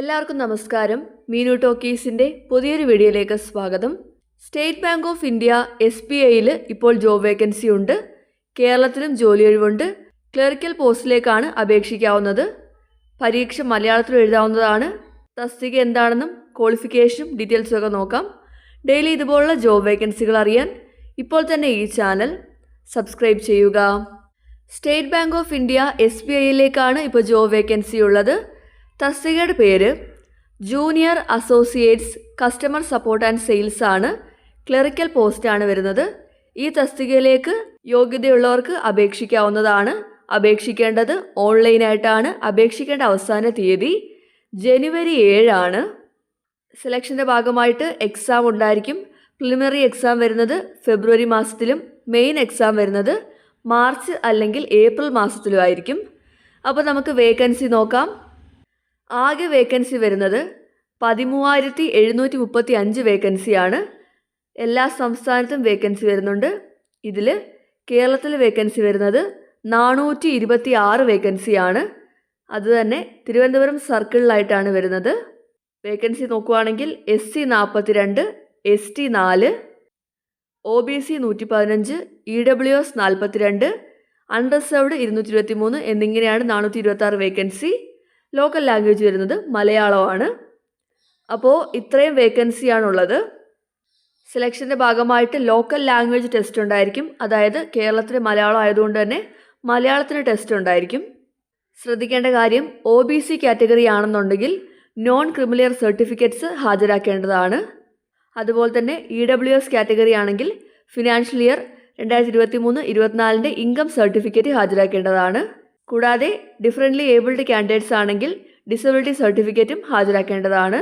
എല്ലാവർക്കും നമസ്കാരം. മീനു ടോക്കീസിന്റെ പുതിയൊരു വീഡിയോയിലേക്ക് സ്വാഗതം. State Bank of India S B ഐയിൽ ഇപ്പോൾ ജോബ് വേക്കൻസി ഉണ്ട്. കേരളത്തിലും ജോലി ഒഴിവുണ്ട്. ക്ലറിക്കൽ പോസ്റ്റിലേക്കാണ് അപേക്ഷിക്കാവുന്നത്. പരീക്ഷ മലയാളത്തിൽ എഴുതാവുന്നതാണ്. തസ്തിക എന്താണെന്നും ക്വാളിഫിക്കേഷനും ഡീറ്റെയിൽസും ഒക്കെ നോക്കാം. ഡെയിലി ഇതുപോലുള്ള ജോബ് വേക്കൻസികൾ അറിയാൻ ഇപ്പോൾ തന്നെ ഈ ചാനൽ സബ്സ്ക്രൈബ് ചെയ്യുക. State Bank of India S B ഐയിലേക്കാണ് ഇപ്പോൾ ജോബ് വേക്കൻസി ഉള്ളത്. തസ്തികയുടെ പേര് junior associates customer support and sales ആണ്. ക്ലറിക്കൽ പോസ്റ്റാണ് വരുന്നത്. ഈ തസ്തികയിലേക്ക് യോഗ്യതയുള്ളവർക്ക് അപേക്ഷിക്കാവുന്നതാണ്. അപേക്ഷിക്കേണ്ടത് ഓൺലൈനായിട്ടാണ് അപേക്ഷിക്കേണ്ട അവസാന തീയതി ജനുവരി ഏഴാണ്. സെലക്ഷന്റെ ഭാഗമായിട്ട് എക്സാം ഉണ്ടായിരിക്കും. പ്രിലിമിനറി എക്സാം വരുന്നത് ഫെബ്രുവരി മാസത്തിലും മെയിൻ എക്സാം വരുന്നത് മാർച്ച് അല്ലെങ്കിൽ ഏപ്രിൽ മാസത്തിലും ആയിരിക്കും. അപ്പോൾ നമുക്ക് വേക്കൻസി നോക്കാം. ആകെ വേക്കൻസി വരുന്നത് പതിമൂവായിരത്തി എഴുന്നൂറ്റി മുപ്പത്തി അഞ്ച് വേക്കൻസിയാണ്. എല്ലാ സംസ്ഥാനത്തും വേക്കൻസി വരുന്നുണ്ട്. ഇതിൽ കേരളത്തിൽ വേക്കൻസി വരുന്നത് നാനൂറ്റി ഇരുപത്തി ആറ് വേക്കൻസിയാണ് അതുതന്നെ തിരുവനന്തപുരം സർക്കിളിലായിട്ടാണ് വരുന്നത്. വേക്കൻസി നോക്കുവാണെങ്കിൽ എസ് സി നാൽപ്പത്തി രണ്ട് എസ് ടി നാല് ഒ ബി സി നൂറ്റി പതിനഞ്ച് ഇ ഡബ്ല്യു എസ് നാൽപ്പത്തി രണ്ട് അൺറിസർവ്ഡ് ഇരുന്നൂറ്റി ഇരുപത്തി മൂന്ന് എന്നിങ്ങനെയാണ് നാനൂറ്റി ഇരുപത്തി ആറ് വേക്കൻസി. ലോക്കൽ ലാംഗ്വേജ് വരുന്നത് മലയാളമാണ്. അപ്പോൾ ഇത്രയും വേക്കൻസിയാണുള്ളത് സെലക്ഷന്റെ ഭാഗമായിട്ട് ലോക്കൽ ലാംഗ്വേജ് ടെസ്റ്റ് ഉണ്ടായിരിക്കും. അതായത് കേരളത്തിലെ മലയാളം ആയതുകൊണ്ട് തന്നെ മലയാളത്തിന് ടെസ്റ്റ് ഉണ്ടായിരിക്കും. ശ്രദ്ധിക്കേണ്ട കാര്യം ഒ ബി സി കാറ്റഗറി ആണെന്നുണ്ടെങ്കിൽ നോൺ ക്രിമിലിയർ സർട്ടിഫിക്കറ്റ്സ് ഹാജരാക്കേണ്ടതാണ്. അതുപോലെ തന്നെ ഇ ഡബ്ല്യു എസ് കാറ്റഗറി ആണെങ്കിൽ ഫിനാൻഷ്യൽ ഇയർ രണ്ടായിരത്തി ഇരുപത്തി മൂന്ന് ഇരുപത്തിനാലിന്റെ ഇൻകം സർട്ടിഫിക്കറ്റ് ഹാജരാക്കേണ്ടതാണ്. കൂടാതെ ഡിഫറന്റ്ലി ഏബിൾഡ് കാൻഡിഡേറ്റ്സ് ആണെങ്കിൽ ഡിസബിലിറ്റി സർട്ടിഫിക്കറ്റും ഹാജരാക്കേണ്ടതാണ്.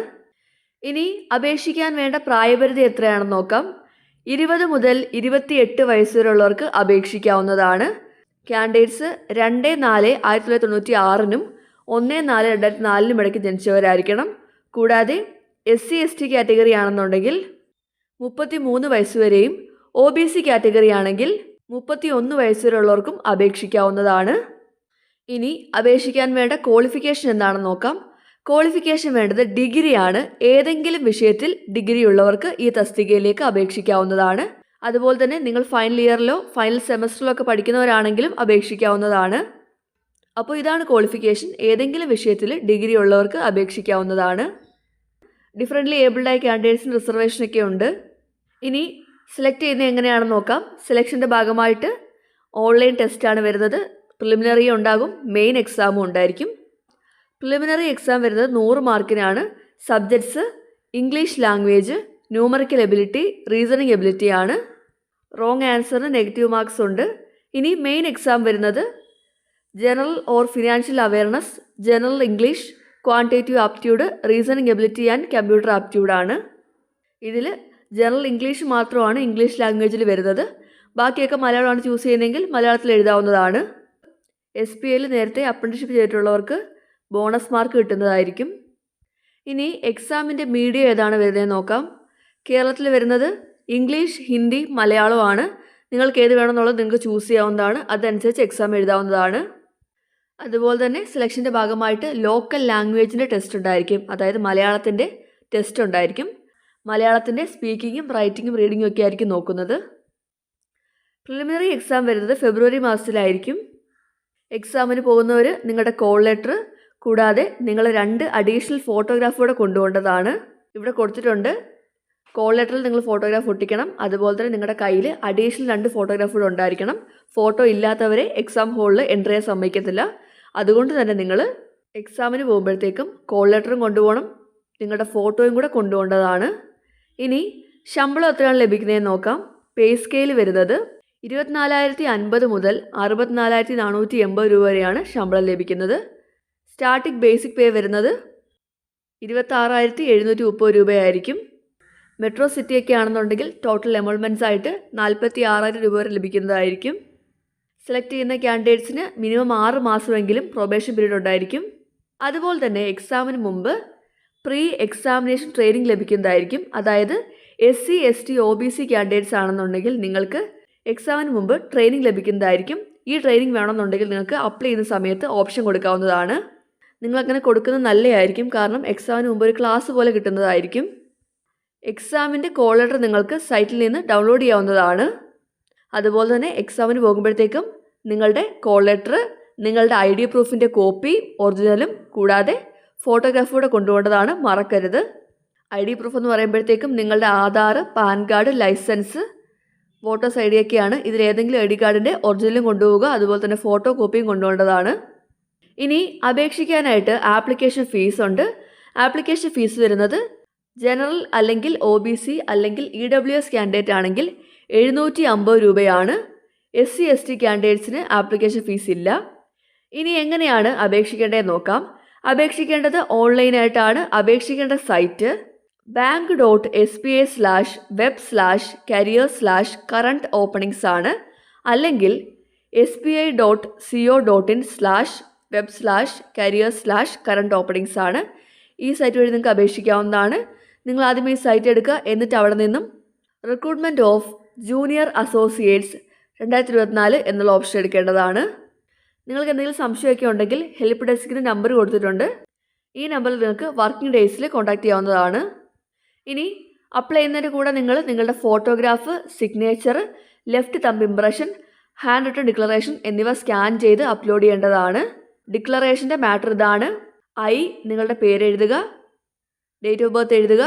ഇനി അപേക്ഷിക്കാൻ വേണ്ട പ്രായപരിധി എത്രയാണെന്ന് നോക്കാം. ഇരുപത് മുതൽ ഇരുപത്തിയെട്ട് വയസ്സുവരെയുള്ളവർക്ക് അപേക്ഷിക്കാവുന്നതാണ്. കാൻഡിഡേറ്റ്സ് രണ്ട് നാല് ആയിരത്തി തൊള്ളായിരത്തി തൊണ്ണൂറ്റി ആറിനും ഒന്ന് നാല് രണ്ടായിരത്തി നാലിനും ഇടയ്ക്ക് ജനിച്ചവരായിരിക്കണം. കൂടാതെ S C S T category ആണെന്നുണ്ടെങ്കിൽ മുപ്പത്തി മൂന്ന് വയസ്സുവരെയും ഒ ബി സി കാറ്റഗറി ആണെങ്കിൽ മുപ്പത്തി ഒന്ന് വയസ്സുവരെയുള്ളവർക്കും അപേക്ഷിക്കാവുന്നതാണ്. ഇനി അപേക്ഷിക്കാൻ വേണ്ട ക്വാളിഫിക്കേഷൻ എന്താണെന്ന് നോക്കാം. ക്വാളിഫിക്കേഷൻ വേണ്ടത് ഡിഗ്രിയാണ് ഏതെങ്കിലും വിഷയത്തിൽ ഡിഗ്രി ഉള്ളവർക്ക് ഈ തസ്തികയിലേക്ക് അപേക്ഷിക്കാവുന്നതാണ്. അതുപോലെ തന്നെ നിങ്ങൾ ഫൈനൽ ഇയറിലോ ഫൈനൽ സെമസ്റ്ററിലോ ഒക്കെ പഠിക്കുന്നവരാണെങ്കിലും അപേക്ഷിക്കാവുന്നതാണ്. അപ്പോൾ ഇതാണ് ക്വാളിഫിക്കേഷൻ ഏതെങ്കിലും വിഷയത്തിൽ ഡിഗ്രി ഉള്ളവർക്ക് അപേക്ഷിക്കാവുന്നതാണ്. ഡിഫറന്റ്ലി ഏബിൾഡായ ക്യാൻഡിഡേറ്റ്സിന് റിസർവേഷനൊക്കെ ഉണ്ട്. ഇനി സെലക്ട് ചെയ്യുന്നത് എങ്ങനെയാണെന്ന് നോക്കാം. സെലക്ഷന്റെ ഭാഗമായിട്ട് ഓൺലൈൻ ടെസ്റ്റാണ് വരുന്നത്. പ്രിലിമിനറി ഉണ്ടാകും. മെയിൻ എക്സാമും ഉണ്ടായിരിക്കും. പ്രിലിമിനറി എക്സാം വരുന്നത് നൂറ് മാർക്കിനാണ്. Subjects English language numerical ability reasoning ability ആണ്. റോങ് ആൻസറിന് നെഗറ്റീവ് മാർക്സ് ഉണ്ട്. ഇനി മെയിൻ എക്സാം വരുന്നത് general or financial awareness general English quantitative aptitude reasoning ability and computer aptitude ആണ്. ഇതിൽ ജനറൽ ഇംഗ്ലീഷ് മാത്രമാണ് ഇംഗ്ലീഷ് ലാംഗ്വേജിൽ വരുന്നത്. ബാക്കിയൊക്കെ മലയാളമാണ് ചൂസ് ചെയ്യുന്നതെങ്കിൽ മലയാളത്തിൽ എഴുതാവുന്നതാണ്. എസ് പി ഐയിൽ നേരത്തെ അപ്രന്റീഷിപ്പ് ചെയ്തിട്ടുള്ളവർക്ക് ബോണസ് മാർക്ക് കിട്ടുന്നതായിരിക്കും. ഇനി എക്സാമിന്റെ മീഡിയ ഏതാണ് വരുന്നത് നോക്കാം. കേരളത്തിൽ വരുന്നത് ഇംഗ്ലീഷ് ഹിന്ദി മലയാളമാണ് നിങ്ങൾക്ക് ഏത് വേണമെന്നുള്ളത് നിങ്ങൾക്ക് ചൂസ് ചെയ്യാവുന്നതാണ്. അതനുസരിച്ച് എക്സാം എഴുതാവുന്നതാണ്. അതുപോലെ തന്നെ സെലക്ഷന്റെ ഭാഗമായിട്ട് ലോക്കൽ ലാംഗ്വേജിന്റെ ടെസ്റ്റ് ഉണ്ടായിരിക്കും. അതായത് മലയാളത്തിന്റെ ടെസ്റ്റ് ഉണ്ടായിരിക്കും. മലയാളത്തിന്റെ സ്പീക്കിങ്ങും റൈറ്റിങ്ങും റീഡിങ്ങും ഒക്കെ ആയിരിക്കും നോക്കുന്നത്. പ്രിലിമിനറി എക്സാം വരുന്നത് ഫെബ്രുവരി മാസത്തിലായിരിക്കും. എക്സാമിന് പോകുന്നവർ നിങ്ങളുടെ കോൾ ലെറ്റർ കൂടാതെ നിങ്ങൾ രണ്ട് അഡീഷണൽ ഫോട്ടോഗ്രാഫ് കൂടെ കൊണ്ടുപോകേണ്ടതാണ്. ഇവിടെ കൊടുത്തിട്ടുണ്ട്. കോൾ ലെറ്ററിൽ നിങ്ങൾ ഫോട്ടോഗ്രാഫ് ഒട്ടിക്കണം. അതുപോലെ തന്നെ നിങ്ങളുടെ കയ്യിൽ അഡീഷണൽ രണ്ട് ഫോട്ടോഗ്രാഫ് കൂടെ ഉണ്ടായിരിക്കണം. ഫോട്ടോ ഇല്ലാത്തവരെ എക്സാം ഹോളിൽ എന്റർ ചെയ്യാൻ സമ്മതിക്കത്തില്ല. അതുകൊണ്ട് തന്നെ നിങ്ങൾ എക്സാമിന് പോകുമ്പോഴത്തേക്കും കോൾ ലെറ്ററും കൊണ്ടുപോകണം. നിങ്ങളുടെ ഫോട്ടോയും കൂടെ കൊണ്ടുപോകേണ്ടതാണ്. ഇനി ശമ്പളം എത്രയാണ് ലഭിക്കുന്നതെന്ന് നോക്കാം. പേ സ്കെയിൽ വരുന്നത് ഇരുപത്തിനാലായിരത്തി അൻപത് മുതൽ അറുപത്തിനാലായിരത്തി നാനൂറ്റി എൺപത് രൂപ വരെയാണ് ശമ്പളം ലഭിക്കുന്നത്. സ്റ്റാർട്ടിക് ബേസിക് പേ വരുന്നത് ഇരുപത്താറായിരത്തി എഴുന്നൂറ്റി മുപ്പത് രൂപയായിരിക്കും. മെട്രോ സിറ്റിയൊക്കെ ആണെന്നുണ്ടെങ്കിൽ ടോട്ടൽ എമൗൾമെന്റ്സ് ആയിട്ട് നാൽപ്പത്തി ആറായിരം രൂപ വരെ ലഭിക്കുന്നതായിരിക്കും. സെലക്ട് ചെയ്യുന്ന ക്യാൻഡിഡേറ്റ്സിന് മിനിമം ആറ് മാസമെങ്കിലും പ്രൊബേഷൻ പീരീഡ് ഉണ്ടായിരിക്കും. അതുപോലെ തന്നെ എക്സാമിന് മുമ്പ് പ്രീ എക്സാമിനേഷൻ ട്രെയിനിങ് ലഭിക്കുന്നതായിരിക്കും. അതായത് S C S T O B C candidates ആണെന്നുണ്ടെങ്കിൽ നിങ്ങൾക്ക് എക്സാമിന് മുമ്പ് ട്രെയിനിങ് ലഭിക്കുന്നതായിരിക്കും. ഈ ട്രെയിനിങ് വേണമെന്നുണ്ടെങ്കിൽ നിങ്ങൾക്ക് അപ്ലൈ ചെയ്യുന്ന സമയത്ത് ഓപ്ഷൻ കൊടുക്കാവുന്നതാണ്. നിങ്ങളങ്ങനെ കൊടുക്കുന്നത് നല്ലതായിരിക്കും കാരണം എക്സാമിന് മുമ്പ് ഒരു ക്ലാസ് പോലെ കിട്ടുന്നതായിരിക്കും. എക്സാമിന്റെ കോൾ ലെറ്റർ നിങ്ങൾക്ക് സൈറ്റിൽ നിന്ന് ഡൗൺലോഡ് ചെയ്യാവുന്നതാണ്. അതുപോലെ തന്നെ എക്സാമിന് പോകുമ്പോഴത്തേക്കും നിങ്ങളുടെ കോൾ ലെറ്റർ നിങ്ങളുടെ ഐ ഡി പ്രൂഫിന്റെ കോപ്പി ഒറിജിനലും കൂടാതെ ഫോട്ടോഗ്രാഫ് കൂടെ കൊണ്ടുപോകേണ്ടതാണ്. മറക്കരുത്. ഐ ഡി പ്രൂഫ് എന്ന് പറയുമ്പോഴത്തേക്കും നിങ്ങളുടെ Aadhaar PAN card licence voters I D ഒക്കെയാണ്. ഇതിൽ ഏതെങ്കിലും ഐ ഡി കാർഡിന്റെ ഒറിജിനലും കൊണ്ടുപോവുക അതുപോലെ തന്നെ ഫോട്ടോ കോപ്പിയും കൊണ്ടുപോകേണ്ടതാണ്. ഇനി അപേക്ഷിക്കാനായിട്ട് ആപ്ലിക്കേഷൻ ഫീസ് ഉണ്ട്. ആപ്ലിക്കേഷൻ ഫീസ് വരുന്നത് ജനറൽ അല്ലെങ്കിൽ ഒ ബി സി അല്ലെങ്കിൽ ഇ ഡബ്ല്യു എസ് കാൻഡിഡേറ്റ് ആണെങ്കിൽ എഴുന്നൂറ്റി അമ്പത് രൂപയാണ്. എസ് സി എസ് ടി കാൻഡിഡേറ്റ്സിന് ആപ്ലിക്കേഷൻ ഫീസ് ഇല്ല. ഇനി എങ്ങനെയാണ് അപേക്ഷിക്കേണ്ടതെന്ന് നോക്കാം. അപേക്ഷിക്കേണ്ടത് ഓൺലൈനായിട്ടാണ്. അപേക്ഷിക്കേണ്ട site bank dot S B I slash web slash career slash current openings ആണ്. അല്ലെങ്കിൽ S B I dot C O dot in slash web slash career slash current openings ആണ്. ഈ സൈറ്റ് വഴി നിങ്ങൾക്ക് അപേക്ഷിക്കാവുന്നതാണ്. നിങ്ങൾ ആദ്യം ഈ സൈറ്റ് എടുക്കുക. എന്നിട്ട് അവിടെ നിന്നും റിക്രൂട്ട്മെന്റ് ഓഫ് ജൂനിയർ അസോസിയേറ്റ്സ് രണ്ടായിരത്തി ഇരുപത്തിനാല് എന്നുള്ള ഓപ്ഷൻ എടുക്കേണ്ടതാണ്. നിങ്ങൾക്ക് എന്തെങ്കിലും സംശയമൊക്കെ ഉണ്ടെങ്കിൽ ഹെൽപ്പ് ഡെസ്കിന് നമ്പർ കൊടുത്തിട്ടുണ്ട്. ഈ നമ്പറിൽ നിങ്ങൾക്ക് വർക്കിംഗ് ഡേയ്സിൽ കോൺടാക്ട് ചെയ്യാവുന്നതാണ്. ഇനി അപ്ലൈ ചെയ്യുന്നതിന്റെ കൂടെ നിങ്ങൾ നിങ്ങളുടെ photograph signature left thumb impression hand written declaration എന്നിവ സ്കാൻ ചെയ്ത് അപ്ലോഡ് ചെയ്യേണ്ടതാണ്. ഡിക്ലറേഷന്റെ മാറ്റർ ഇതാണ്. ഐ നിങ്ങളുടെ പേര് എഴുതുക ഡേറ്റ് ഓഫ് ബർത്ത് എഴുതുക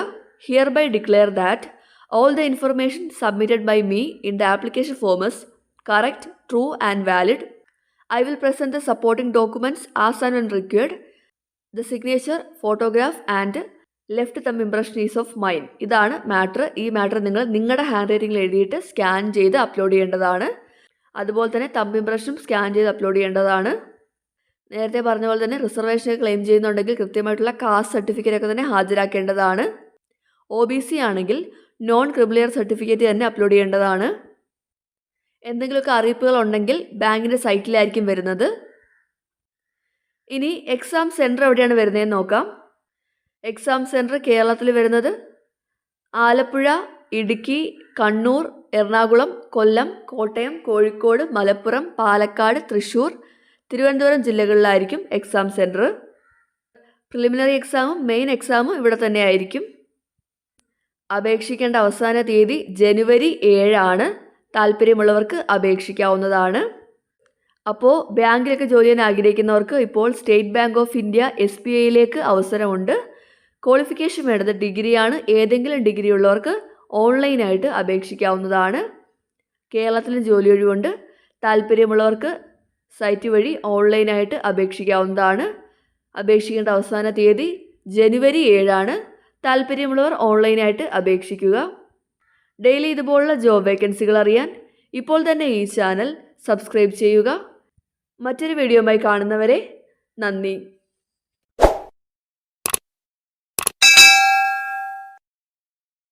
hereby declare that all the information submitted by me in the application forms correct true and valid I will present the supporting documents as and when required the signature photograph and left thumb impression is of mine. ഇതാണ് matter ഈ matter നിങ്ങൾ നിങ്ങളുടെ hand റൈറ്റിംഗിൽ എഴുതിയിട്ട് scan ചെയ്ത് upload ചെയ്യേണ്ടതാണ്. അതുപോലെ തന്നെ thumb ഇംപ്രഷനും സ്കാൻ ചെയ്ത് അപ്ലോഡ് ചെയ്യേണ്ടതാണ്. നേരത്തെ പറഞ്ഞ പോലെ തന്നെ റിസർവേഷൻ ക്ലെയിം ചെയ്യുന്നുണ്ടെങ്കിൽ കൃത്യമായിട്ടുള്ള കാസ്റ്റ് സർട്ടിഫിക്കറ്റ് ഒക്കെ തന്നെ ഹാജരാക്കേണ്ടതാണ്. ഒ ബി സി ആണെങ്കിൽ നോൺ ക്രിമിലിയർ സർട്ടിഫിക്കറ്റ് തന്നെ അപ്ലോഡ് ചെയ്യേണ്ടതാണ്. എന്തെങ്കിലുമൊക്കെ അറിയിപ്പുകൾ ഉണ്ടെങ്കിൽ ബാങ്കിന്റെ സൈറ്റിലായിരിക്കും വരുന്നത്. ഇനി എക്സാം സെന്റർ എവിടെയാണ് വരുന്നതെന്ന് നോക്കാം. എക്സാം സെന്റർ കേരളത്തിൽ വരുന്നത് ആലപ്പുഴ ഇടുക്കി കണ്ണൂർ എറണാകുളം കൊല്ലം കോട്ടയം കോഴിക്കോട് മലപ്പുറം പാലക്കാട് തൃശ്ശൂർ തിരുവനന്തപുരം ജില്ലകളിലായിരിക്കും എക്സാം സെന്റർ പ്രിലിമിനറി എക്സാമും മെയിൻ എക്സാമും ഇവിടെ തന്നെ ആയിരിക്കും. അപേക്ഷിക്കേണ്ട അവസാന തീയതി ജനുവരി ഏഴാണ്. താല്പര്യമുള്ളവർക്ക് അപേക്ഷിക്കാവുന്നതാണ്. അപ്പോൾ ബാങ്കിലൊക്കെ ജോലി ചെയ്യാൻ ആഗ്രഹിക്കുന്നവർക്ക് ഇപ്പോൾ State Bank of India S B ഐയിലേക്ക് അവസരമുണ്ട്. ക്വാളിഫിക്കേഷൻ വേണ്ടത് ഡിഗ്രിയാണ്. ഏതെങ്കിലും ഡിഗ്രി ഉള്ളവർക്ക് ഓൺലൈനായിട്ട് അപേക്ഷിക്കാവുന്നതാണ്. കേരളത്തിൽ ജോലി ഒഴിവുണ്ട്. താല്പര്യമുള്ളവർക്ക് സൈറ്റ് വഴി ഓൺലൈനായിട്ട് അപേക്ഷിക്കാവുന്നതാണ്. അപേക്ഷിക്കേണ്ട അവസാന തീയതി ജനുവരി ഏഴാണ്. താല്പര്യമുള്ളവർ ഓൺലൈനായിട്ട് അപേക്ഷിക്കുക. ഡെയിലി ഇതുപോലുള്ള ജോബ് വേക്കൻസികൾ അറിയാൻ ഇപ്പോൾ തന്നെ ഈ ചാനൽ സബ്സ്ക്രൈബ് ചെയ്യുക. മറ്റൊരു വീഡിയോയുമായി കാണുന്നവരെ നന്ദി.